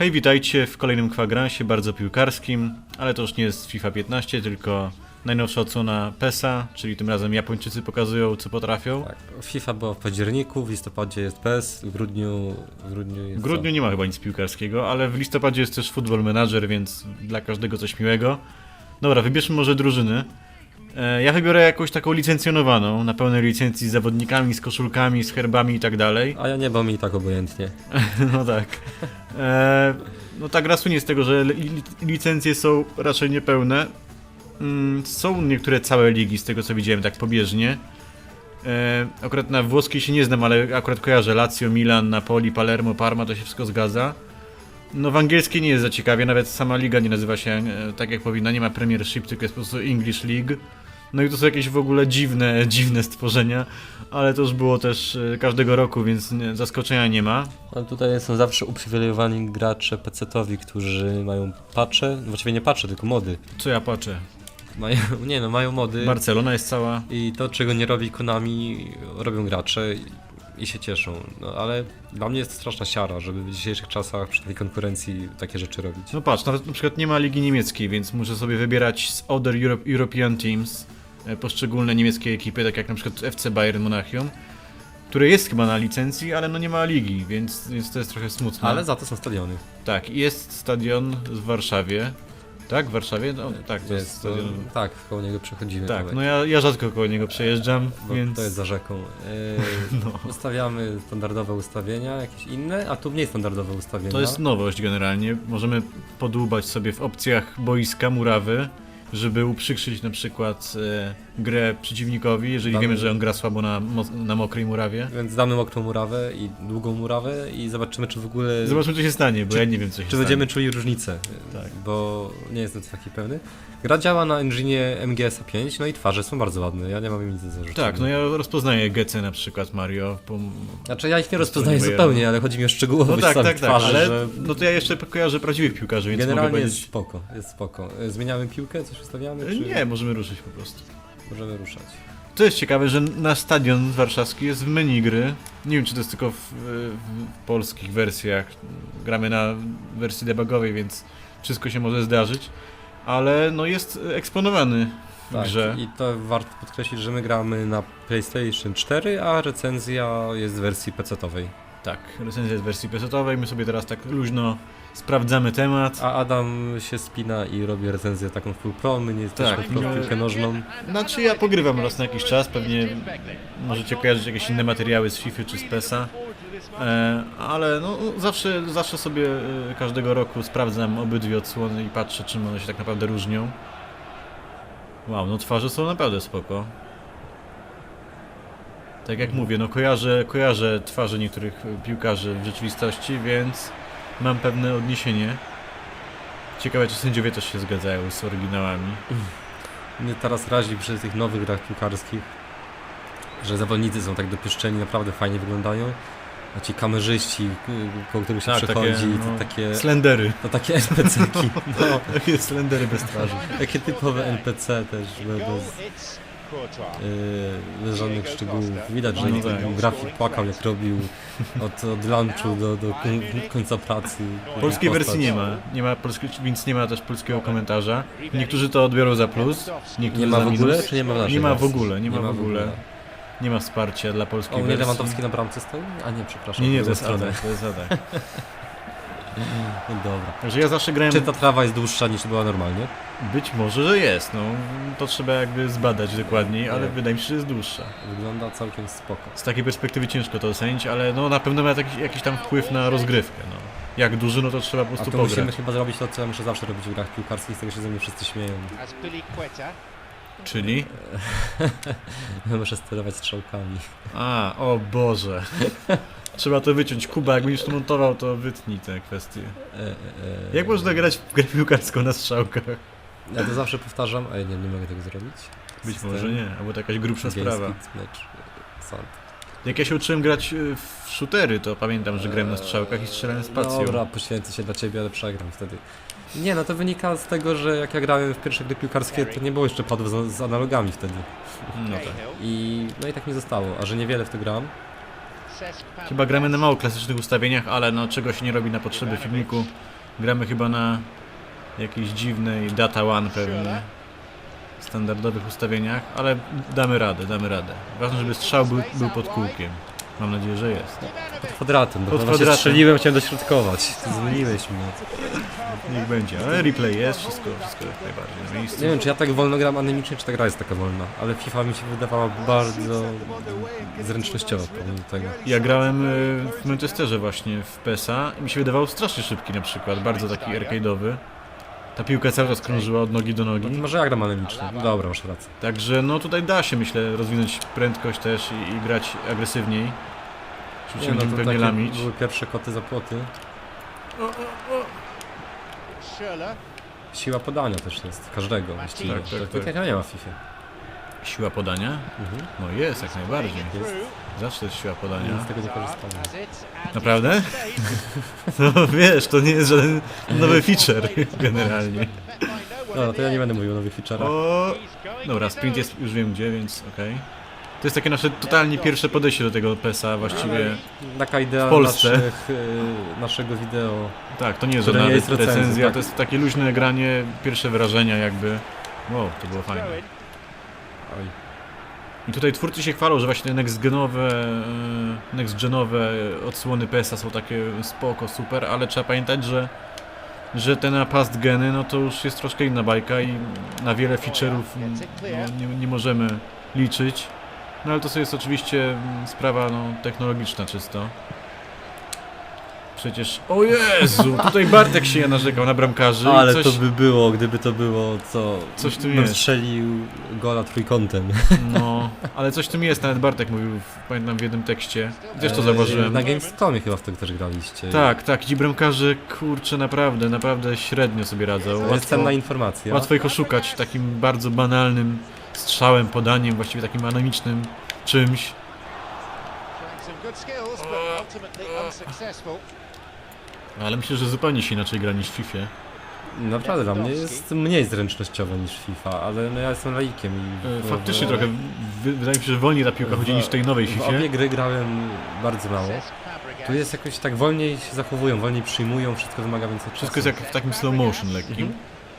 Hej, witajcie w kolejnym kwadransie, bardzo piłkarskim, ale to już nie jest FIFA 15, tylko najnowsza odsłona PESA, czyli tym razem Japończycy pokazują, co potrafią. Tak, FIFA była w październiku, w listopadzie jest PES, w grudniu, w grudniu jest W grudniu nie ma chyba nic piłkarskiego, ale w listopadzie jest też Football Manager, więc dla każdego coś miłego. Dobra, wybierzmy może drużyny. E, Ja wybiorę jakąś taką licencjonowaną, na pełnej licencji z zawodnikami, z koszulkami, z herbami i tak dalej. A ja nie, bo mi i tak obojętnie. No tak. E, no ta gra słynie z tego, że li, licencje są raczej niepełne. Mm, są niektóre całe ligi, z tego co widziałem, tak pobieżnie. E, akurat na włoskiej się nie znam, ale akurat kojarzę Lazio, Milan, Napoli, Palermo, Parma, to się wszystko zgadza. No w angielskiej nie jest za ciekawie, nawet sama liga nie nazywa się e, tak jak powinna, nie ma Premiership, tylko jest po prostu English League. No i to są jakieś w ogóle dziwne, dziwne stworzenia, ale to już było też e, każdego roku, więc zaskoczenia nie ma. Ale tutaj są zawsze uprzywilejowani gracze PC-towi, którzy mają patche, no właściwie nie patche, tylko mody. Co ja patrzę? Mają, nie no, mają mody Barcelona jest cała. i to czego nie robi Konami, robią gracze i, się cieszą. No ale dla mnie jest to straszna siara, żeby w dzisiejszych czasach przy tej konkurencji takie rzeczy robić. No patrz, nawet na przykład nie ma ligi niemieckiej, więc muszę sobie wybierać z Other Europe, European Teams poszczególne niemieckie ekipy, tak jak na przykład FC Bayern Monachium, które jest chyba na licencji, ale no nie ma ligi, więc, więc to jest trochę smutne. Ale za to są stadiony. Tak, jest stadion w Warszawie. Tak, w Warszawie? No, tak, to jest, Jest stadion. tak, koło niego przechodzimy. Tak, no ja, ja rzadko koło niego przejeżdżam, Bo więc... to jest za rzeką. No. Yy, Ustawiamy standardowe ustawienia, jakieś inne, a tu mniej standardowe ustawienia. To jest nowość generalnie. Możemy podłubać sobie w opcjach boiska murawy, żeby uprzykrzyć na przykład e, grę przeciwnikowi, jeżeli Damy- wiemy, że on gra słabo na, na mokrej murawie. Więc damy mokrą murawę i długą murawę i zobaczymy, czy w ogóle. Zobaczmy, co się stanie, bo Czy- ja nie wiem, co się czy stanie. będziemy czuli różnicę. Tak. Bo nie jestem taki pewny. Gra działa na engine'ie MGS 5, no i twarze są bardzo ładne. Ja nie mam im nic do zarzucenia. Tak, no ja rozpoznaję Gece na przykład Mario. Po... Znaczy ja ich nie rozpoznaję zupełnie, ale chodzi mi o szczegółowość No tak, samych tak, tak, twarzy, ale że no to ja jeszcze kojarzę prawdziwych piłkarzy, więc mogę generalnie jest powiedzieć... spoko, jest spoko. E, Zmieniamy piłkę, coś ustawiamy, czy Nie, możemy ruszyć po prostu. możemy ruszać? To jest ciekawe, że na stadion warszawski jest w menu gry. Nie wiem, czy to jest tylko w, w, polskich wersjach. Gramy na wersji debugowej, więc wszystko się może zdarzyć. Ale no jest eksponowany w Tak, grze. i to warto podkreślić, że my gramy na PlayStation 4, a recenzja jest w wersji PC-towej. Tak, recenzja jest w wersji PC-owej. My sobie teraz tak luźno sprawdzamy temat. A Adam się spina i robi recenzję taką full my nie jesteśmy Tak, tylko w piłkę nożną. Znaczy ja pogrywam raz na jakiś czas, pewnie możecie kojarzyć jakieś inne materiały z FIFA czy z PESA. E, ale no, zawsze, zawsze sobie e, każdego roku sprawdzam obydwie odsłony i patrzę, czym one się tak naprawdę różnią. Wow, no twarze są naprawdę spoko. Tak jak mówię, no kojarzę, kojarzę twarze niektórych piłkarzy w rzeczywistości, więc mam pewne odniesienie. Ciekawe, czy sędziowie też się zgadzają z oryginałami. Mnie teraz razi przy tych nowych grach piłkarskich, że zawodnicy są tak dopieszczeni, naprawdę fajnie wyglądają. A ci kamerzyści, koło których się Tak, takie, przechodzi, no, to takie, Slendery. to takie NPC-ki, no, Takie slendery bez twarzy. takie typowe NPC też, be- bez, yy, żadnych szczegółów. Widać, że No tak. grafik płakał jak robił od, od lunchu do, do koń- końca pracy. Polskiej Postać. wersji nie ma, nie ma polski, więc nie ma też polskiego komentarza. Niektórzy to odbiorą za plus, niektórzy Nie ma w ogóle, czy nie ma w naszej Nie ma w ogóle, nie ma w ogóle. Nie ma wsparcia dla O, polskiej nie wersji. Lewandowski na bramce stoi? A nie, przepraszam. Nie, nie, w to jest atak, to jest atak. No dobra. Także ja zawsze grałem, Czy ta trawa jest dłuższa niż była normalnie? być może, że jest, no. To trzeba jakby zbadać dokładniej, ale Nie. wydaje mi się, że jest dłuższa. Wygląda całkiem spoko. Z takiej perspektywy ciężko to ocenić, ale no na pewno ma jakiś, jakiś tam wpływ na rozgrywkę, no. Jak duży, no to trzeba po A prostu tu pograć. musimy chyba zrobić to, co ja muszę zawsze robić w grach piłkarskich, z tego się ze mnie wszyscy śmieją. As Billy Quetta. Czyli? muszę sterować strzałkami. A, o Boże. Trzeba to wyciąć. Kuba, jak będziesz to montował, to wytnij te kwestie. E, e, e. Jak można grać w grę piłkarską na strzałkach? Ja to zawsze powtarzam, a nie, nie mogę tego zrobić. Być System, może nie, albo to jakaś grubsza Game sprawa. Sound. Jak ja się uczyłem grać y, w shootery, to pamiętam, że grałem na strzałkach i strzelałem spacją. Dobra, poświęcę się dla ciebie, ale przegram wtedy. Nie, no to wynika z tego, że jak ja grałem w pierwsze gry piłkarskie, to nie było jeszcze padów z, z analogami wtedy. No tak. I no i tak mi zostało, a że niewiele w to gram. Chyba gramy na mało klasycznych ustawieniach, ale no czego się nie robi na potrzeby filmiku, Gramy chyba na jakiejś dziwnej Data One pewnie. Standardowych ustawieniach, ale damy radę, damy radę. Ważne, żeby strzał był, był pod kółkiem. Mam nadzieję, że jest. Pod kwadratem, bo Pod właśnie kwadratem. strzeliłem, chciałem dośrodkować. Ty Zmieniłeś mnie. Niech będzie, ale replay jest, wszystko, wszystko jak najbardziej na miejscu. Nie wiem, czy ja tak wolno gram anemicznie, czy ta gra jest taka wolna, ale FIFA mi się wydawała bardzo zręcznościowa pomimo tego. Ja grałem y, w Manchesterze właśnie w PESA i mi się wydawał strasznie szybki na przykład, bardzo taki arcade'owy. Ta piłka cały czas krążyła od nogi do No nogi. może ja gram anemicznie. No dobra, masz rację. Także no tutaj da się myślę rozwinąć prędkość też i, i grać agresywniej. Oczywiście będziemy to pewnie takie lamić. były pierwsze koty za płoty. Siła podania też jest, każdego właściwie. Tak, tak, tak, tak. jak nie ma w FIFA. Siła podania? Mhm. No jest, jak najbardziej. Jest, Zawsze jest siła ja podania. z tego nie korzystałem. Naprawdę? No wiesz, to nie jest żaden nowy feature generalnie. No, to ja nie będę mówił o nowych feature'ach. O, dobra, sprint jest już wiem gdzie, więc okej. To jest takie nasze totalnie pierwsze podejście do tego PESA właściwie. Taka idea w Polsce. Naszych, y, naszego wideo. Tak, to nie jest żadna jest recenzja, recenzją, tak. to jest takie luźne granie, pierwsze wrażenia jakby. Wow, to było fajne. Oj. I tutaj twórcy się chwalą, że właśnie next-genowe, e, next-genowe odsłony PESA są takie spoko, super, ale trzeba pamiętać, że, że te na past geny, no to już jest troszkę inna bajka i na wiele feature'ów no, nie, nie możemy liczyć. No ale to jest oczywiście mm, sprawa no, technologiczna czysto. Przecież, o Jezu, tutaj Bartek się narzekał na bramkarzy Ale coś, to by było, gdyby to było, co Coś tu bym jest. strzelił gola trójkątem. no, ale coś tym jest, nawet Bartek mówił, pamiętam w jednym tekście, też to E, zauważyłem. Na Gamescomie chyba w to też graliście. Tak, tak, ci bramkarze, kurczę, naprawdę, naprawdę średnio sobie radzą. To jest Łatwo, cenna informacja. łatwo ich oszukać takim bardzo banalnym strzałem, podaniem, właściwie takim anonimicznym czymś. Ale myślę, że zupełnie się inaczej gra niż w FIFA. Naprawdę dla mnie jest mniej zręcznościowe niż FIFA, ale no ja jestem laikiem i... E, w- Faktycznie w- trochę, wy- wydaje mi się, że wolniej ta piłka chodzi niż w tej nowej W FIFA. obie gry grałem bardzo mało. Tu jest jakoś tak wolniej się zachowują, wolniej przyjmują, wszystko wymaga więcej czasu. Wszystko jest jak w takim slow motion lekkim.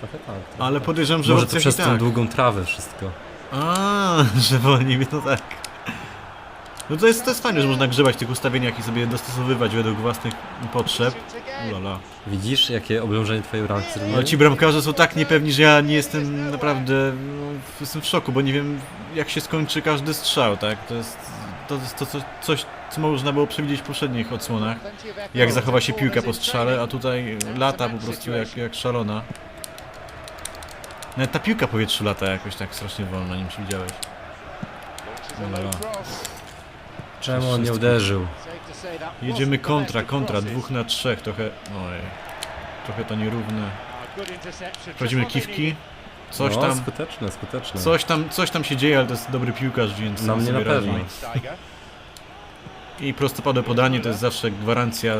Trochę tak. trochę Ale tak. podejrzewam, że Może to przez i tą tak. długą trawę wszystko. A, że wolniej, no tak. No to jest, to jest fajne, że można grzebać w tych ustawieniach i sobie dostosowywać według własnych potrzeb. Ulala. Widzisz, jakie oblężenie twojej bramki? Ale ci bramkarze są tak niepewni, że ja nie jestem naprawdę... No, jestem w szoku, bo nie wiem jak się skończy każdy strzał, tak? To jest, to jest to, co, coś, co można było przewidzieć w poprzednich odsłonach. Jak zachowa się piłka po strzale, a tutaj lata po prostu jak, jak szalona. Nawet ta piłka powietrzu lata jakoś tak strasznie wolno, nie wiem czy widziałeś. Ulala. Czemu on nie uderzył? Jedziemy kontra, kontra, dwóch na trzech, trochę... Oj, trochę to nierówne. Wchodzimy kiwki, coś no, tam, skuteczne, skuteczne. coś tam, coś tam się dzieje, ale to jest dobry piłkarz, więc Na mnie sobie na pewno. I prostopadłe podanie to jest zawsze gwarancja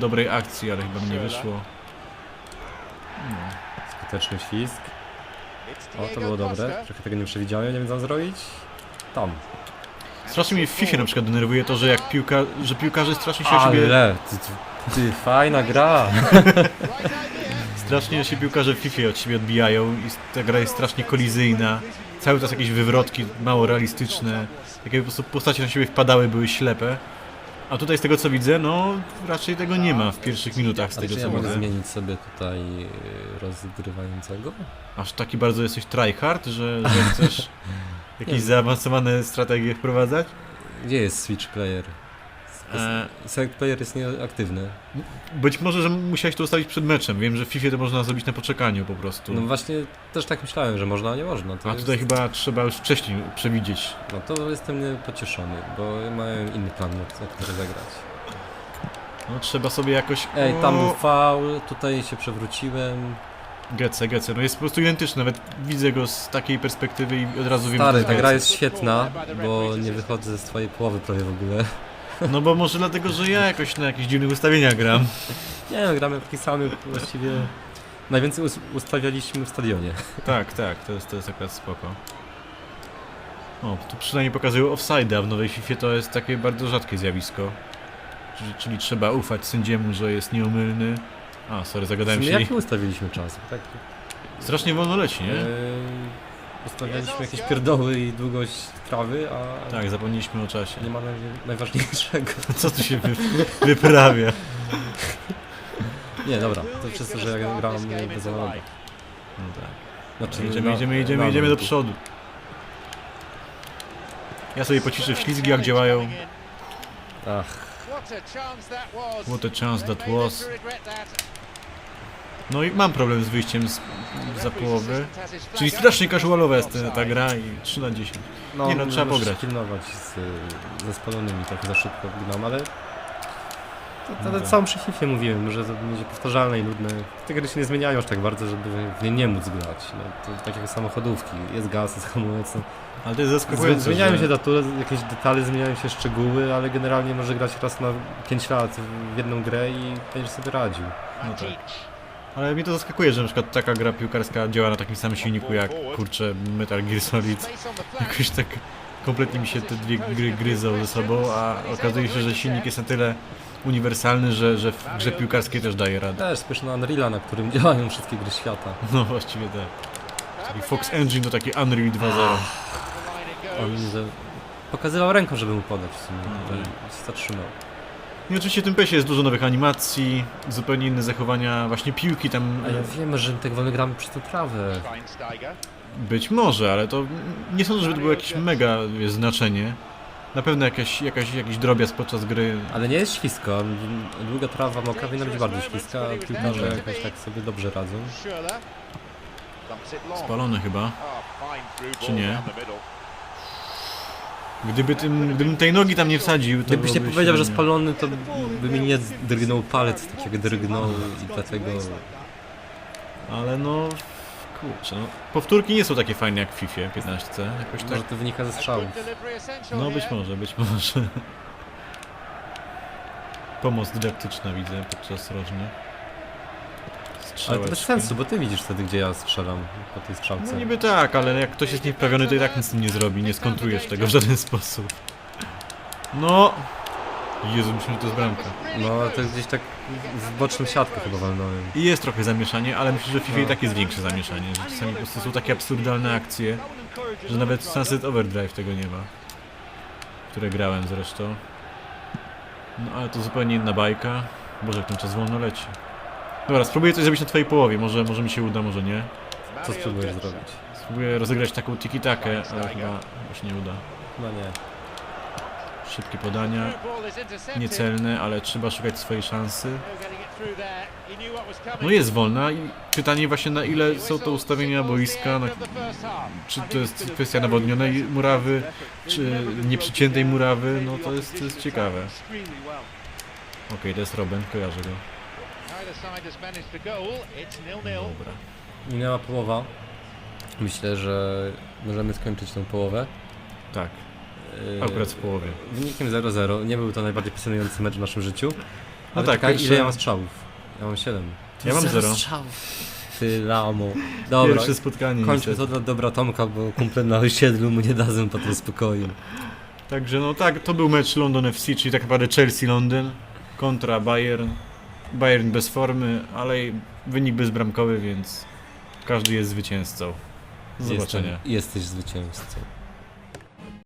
dobrej akcji, ale chyba mi nie wyszło. No. Skuteczny świsk. O, to było dobre. Trochę tego nie przewidziałem, nie wiem co mam zrobić. Tam. Strasznie mnie w FIFA na przykład denerwuje to, że jak piłka, że piłkarze strasznie się o siebie, Ale, ty, ty, ty, fajna gra. strasznie się piłkarze w FIFA od siebie odbijają i ta gra jest strasznie kolizyjna. Cały czas jakieś wywrotki mało realistyczne, jakie po prostu postacie na siebie wpadały, były ślepe. A tutaj z tego co widzę, no raczej tego nie ma w pierwszych minutach z Ale tego czy ja co mogę widzę. zmienić sobie tutaj y, rozgrywającego? Aż taki bardzo jesteś tryhard, że, że chcesz jakieś zaawansowane strategie wprowadzać? Gdzie jest Switch Player? E, Select Player jest nieaktywny. być może, że musiałeś to ustawić przed meczem. Wiem, że w FIFA to można zrobić na poczekaniu po prostu. No właśnie, też tak myślałem, że można, a nie można. To A jest, tutaj chyba trzeba już wcześniej przewidzieć. No to jestem niepocieszony, bo mają inny plan, na na który zagrać. No trzeba sobie jakoś... Ej, tam był faul, tutaj się przewróciłem. Gece, Gece, no jest po prostu identyczny, nawet widzę go z takiej perspektywy i od razu wiem, Stary, że ta to gra jest jest świetna, bo nie wychodzę z twojej połowy prawie w ogóle. No bo może dlatego, że ja jakoś na jakichś dziwnych ustawieniach gram. Nie no, gramy w takich samych właściwie... Najwięcej us- ustawialiśmy w stadionie. tak, tak, to jest, to jest akurat spoko. O, tu przynajmniej pokazują offside, a w nowej FIFA to jest takie bardzo rzadkie zjawisko. Czyli, czyli trzeba ufać sędziemu, że jest nieomylny. A, sorry, zagadałem się. jaki ustawiliśmy czas? Tak, Strasznie wolno leci, nie? Eee, ustawialiśmy jakieś pierdoły i długość trawy, a Tak, zapomnieliśmy o czasie. nie ma naj- najważniejszego. Co tu się wy, wyprawia? Nie, dobra, to przez to, że ja grałem bezonowego. No tak. Znaczy, Jedziemy, na- jedziemy, jedziemy, na jedziemy do przodu. Ja sobie pociszę ślizgi jak działają. Ach, What a chance that was. No i mam problem z wyjściem z, za połowy. Czyli strasznie casualowa jest ta, gra i 3 na 10. no, Nie no, trzeba muszę pograć. pilnować z, ze spalonymi, trochę za szybko gram, ale... To, to, No to tak. całą przy FIFA mówiłem, że to będzie powtarzalne i nudne. Te gry się nie zmieniają aż tak bardzo, żeby w nie nie móc grać. No, to tak jak samochodówki, jest gaz, jest hamulec. No. Ale to jest Zmi- zaskakujące, Zmieniają że... się datury, jakieś detale, zmieniają się szczegóły, ale generalnie może grać raz na 5 lat w jedną grę i będziesz sobie radził. No tak. Ale mnie to zaskakuje, że na przykład taka gra piłkarska działa na takim samym silniku jak, kurczę, Metal Gear Solid. Jakoś tak kompletnie mi się te dwie gry gryzą ze sobą, a okazuje się, że silnik jest na tyle uniwersalny, że, że w grze piłkarskiej też daje radę. Też spójrz na Unreala, na którym działają wszystkie gry świata. No właściwie tak. Taki Fox Engine to taki Unreal 2.0. On pokazywał ręką, żeby mu podać w sumie. No. Zatrzymał. I oczywiście w tym PESie jest dużo nowych animacji, zupełnie inne zachowania, właśnie piłki tam A ja wiem, że tak wolno gramy przez tę trawę. być może, ale to nie sądzę, żeby to było jakieś mega wiesz, znaczenie. Na pewno jakaś, jakaś, jakiś drobiazg podczas gry. Ale nie jest ślisko. Długa trawa mokra powinna być bardzo śliska, a piłkarze jakoś tak sobie dobrze radzą. Spalone chyba. Czy nie? Gdyby, tym, gdybym tej nogi tam nie wsadził, to Gdybyś nie byłoby powiedział, że średnio. spalony, to by mi nie drgnął palec, tak jak drgnął i dlatego... Ale no... Kurczę, no. Powtórki nie są takie fajne jak w FIFA 15. Jakoś tak... Może to wynika ze strzałów. No być może, być może. Pomoc dydaktyczna widzę podczas rożnych. Ale to bez sensu, bo ty widzisz wtedy, gdzie ja strzelam po tej No strzałce. niby tak, ale jak ktoś jest niewprawiony, to i tak nic z tym nie zrobi, nie skontrujesz tego w żaden sposób. No... Jezu, myślę, że to jest bramka. No, to gdzieś tak w boczną siatkę chyba walnąłem. I jest trochę zamieszanie, ale myślę, że w FIFA i No. tak jest większe zamieszanie, że czasami po prostu są takie absurdalne akcje, że nawet Sunset Overdrive tego nie ma. w Które grałem zresztą. No ale to zupełnie inna bajka. Boże, jak ten czas wolno leci. Dobra, spróbuję coś zrobić na twojej połowie, może, może mi się uda, może nie. Co spróbujesz zrobić? Spróbuję rozegrać taką tiki-takę, ale chyba, się nie uda. No nie. Szybkie podania, niecelne, ale trzeba szukać swojej szansy. No jest wolna i pytanie właśnie na ile są to ustawienia boiska, na, czy to jest kwestia nawodnionej murawy, czy nieprzyciętej murawy, no to jest, to jest ciekawe. Okej, to jest Robin, kojarzę go. Dobra. Minęła połowa. Myślę, że możemy skończyć tą połowę. Tak, Yy, akurat w połowie. Wynikiem 0-0. Nie był to najbardziej pasjonujący mecz w naszym życiu. No Ale tak, pierwsze- ile ja mam strzałów? Ja mam 7. Ja mam zero. Ty lamo. Dobra, Pierwsze spotkanie kończmy to dla dobra Tomka, bo kumple na osiedlu mu nie dadzą po tym spokoju. Także no tak, to był mecz London FC, czyli tak naprawdę Chelsea-Londyn kontra Bayern. Bayern bez formy, ale i wynik bezbramkowy, więc każdy jest zwycięzcą. Do zobaczenia. Jestem, jesteś zwycięzcą.